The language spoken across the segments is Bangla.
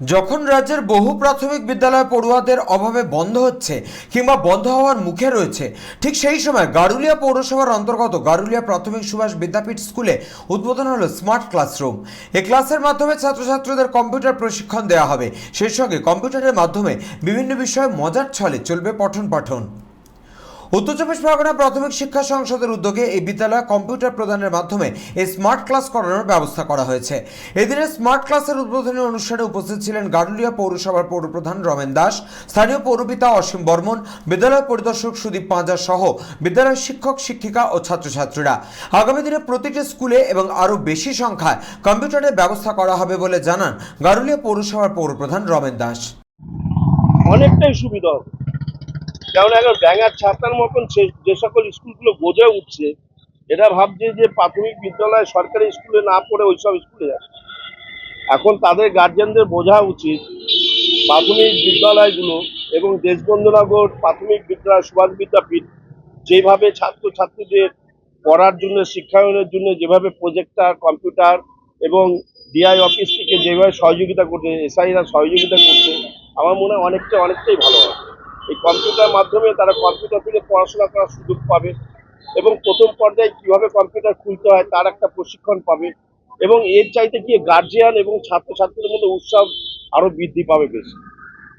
যখন রাজ্যের বহু প্রাথমিক বিদ্যালয় পড়ুয়াদের অভাবে বন্ধ হচ্ছে কিংবা বন্ধ হওয়ার মুখে রয়েছে, ঠিক সেই সময় গারুলিয়া পৌরসভার অন্তর্গত গারুলিয়া প্রাথমিক সুভাষ বিদ্যাপীঠ স্কুলে উদ্বোধন হলো স্মার্ট ক্লাসরুম। এই ক্লাসের মাধ্যমে ছাত্রছাত্রীদের কম্পিউটার প্রশিক্ষণ দেওয়া হবে। সেই সঙ্গে কম্পিউটারের মাধ্যমে বিভিন্ন বিষয়ে মজার ছলে চলবে পঠন পাঠন উত্তর চব্বিশ পরগনা প্রাথমিক শিক্ষা সংসদের উদ্যোগে এই বিদ্যালয়ে কম্পিউটার প্রদানের মাধ্যমে এই স্মার্ট ক্লাস করানোর ব্যবস্থা করা হয়েছে। এদিনে স্মার্ট ক্লাসের উদ্বোধনী অনুষ্ঠানে উপস্থিত ছিলেন গারুলিয়া পৌরসভার পৌরপ্রধান রমেন দাস, স্থানীয় পৌরপিতা অসীম বর্মন, বিদ্যালয় পরিদর্শক সুদীপ পাঁজা সহ বিদ্যালয়ের শিক্ষক, শিক্ষিকা ও ছাত্রছাত্রীরা। আগামী দিনে প্রতিটি স্কুলে এবং আরও বেশি সংখ্যায় কম্পিউটারের ব্যবস্থা করা হবে বলে জানান গারুলিয়া পৌরসভার পৌরপ্রধান রমেন দাস। অনেকটাই সুবিধা হবে। কারণ এখন ব্যাঙার ছাতার মতন যে সকল স্কুলগুলো বোঝে উঠছে এটা ভাবছে যে প্রাথমিক বিদ্যালয় সরকারি স্কুলে না পড়ে ওইসব স্কুলে যাবে এখন তাদের গার্জেনদের বোঝা উচিত প্রাথমিক বিদ্যালয়গুলো এবং দেশবন্ধুনগর প্রাথমিক বিদ্যালয়, সুভাষ বিদ্যাপীঠ যেভাবে ছাত্রছাত্রীদের পড়ার জন্য, শিক্ষায়নের জন্য যেভাবে প্রজেক্টর কম্পিউটার এবং ডিআই অফিস থেকে যেভাবে সহযোগিতা করছে এসআইরা সহযোগিতা করছে, আমার মনে হয় অনেকটা, অনেকটাই ভালো হবে। এই কম্পিউটার মাধ্যমে তারা কম্পিউটার থেকে পড়াশোনা করার সুযোগ পাবে এবং প্রথম পর্যায়ে কীভাবে কম্পিউটার খুলতে হয় তার একটা প্রশিক্ষণ পাবে এবং এর চাইতে গিয়ে গার্জিয়ান এবং ছাত্রছাত্রীদের মধ্যে উৎসব আরও বৃদ্ধি পাবে বেশি।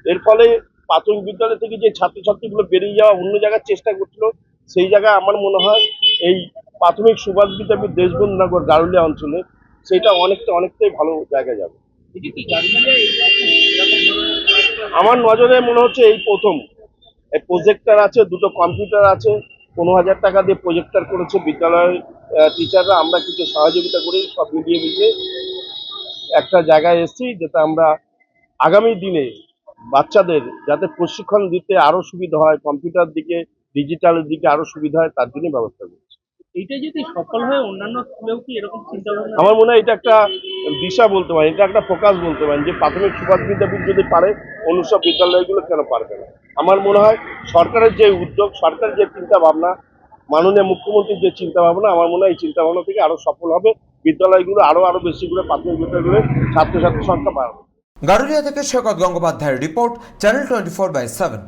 এর ফলে প্রাথমিক বিদ্যালয় থেকে যে ছাত্রছাত্রীগুলো বেরিয়ে যাওয়া অন্য জায়গায় চেষ্টা করছিল সেই জায়গায় আমার মনে হয় এই প্রাথমিক সুভাষ বিদ্যাপীঠ দেশবন্ধুনগর গারুলিয়া অঞ্চলে সেটা অনেকটা অনেকটাই ভালো জায়গায় যাবে। আমার নজরে মনে হচ্ছে এই প্রথম। প্রজেক্টর আছে, দুটো কম্পিউটার আছে, পনেরো হাজার টাকা দিয়ে প্রজেক্টার করেছে বিদ্যালয়ের টিচাররা আমরা কিছু সহযোগিতা করি, সব মিলিয়ে মিশিয়ে। একটা জায়গায় এসেছি, যেটা আমরা আগামী দিনে বাচ্চাদের যাতে প্রশিক্ষণ দিতে আরও সুবিধা হয় কম্পিউটার দিকে ডিজিটালের দিকে আরও সুবিধা হয়, তার জন্যই ব্যবস্থা করছি। এইটা যদি সফল হয় অন্যান্য স্কুলেও কি এরকম চিন্তা ভাবনা আমার মনে হয় এটা একটা দিশা বলতে পারেন এটা একটা ফোকাস বলতে পারেন যে প্রাথমিক সুপার বিদ্যাপীঠ যদি পারে অন্য সব বিদ্যালয়গুলো কেন পারবে না? আমার মনে হয় সরকারের যে উদ্যোগ সরকারের যে চিন্তা ভাবনা মাননীয় মুখ্যমন্ত্রীর যে চিন্তা ভাবনা আমার মনে হয় এই চিন্তা ভাবনা থেকে আরও সফল হবে বিদ্যালয়গুলো আরও আরও বেশি করে প্রাথমিক বিদ্যালয়গুলো ছাত্রছাত্রীর সংখ্যা বাড়বে। গারুলিয়া থেকে সৈকত গঙ্গোপাধ্যায়ের report channel twenty four by seven.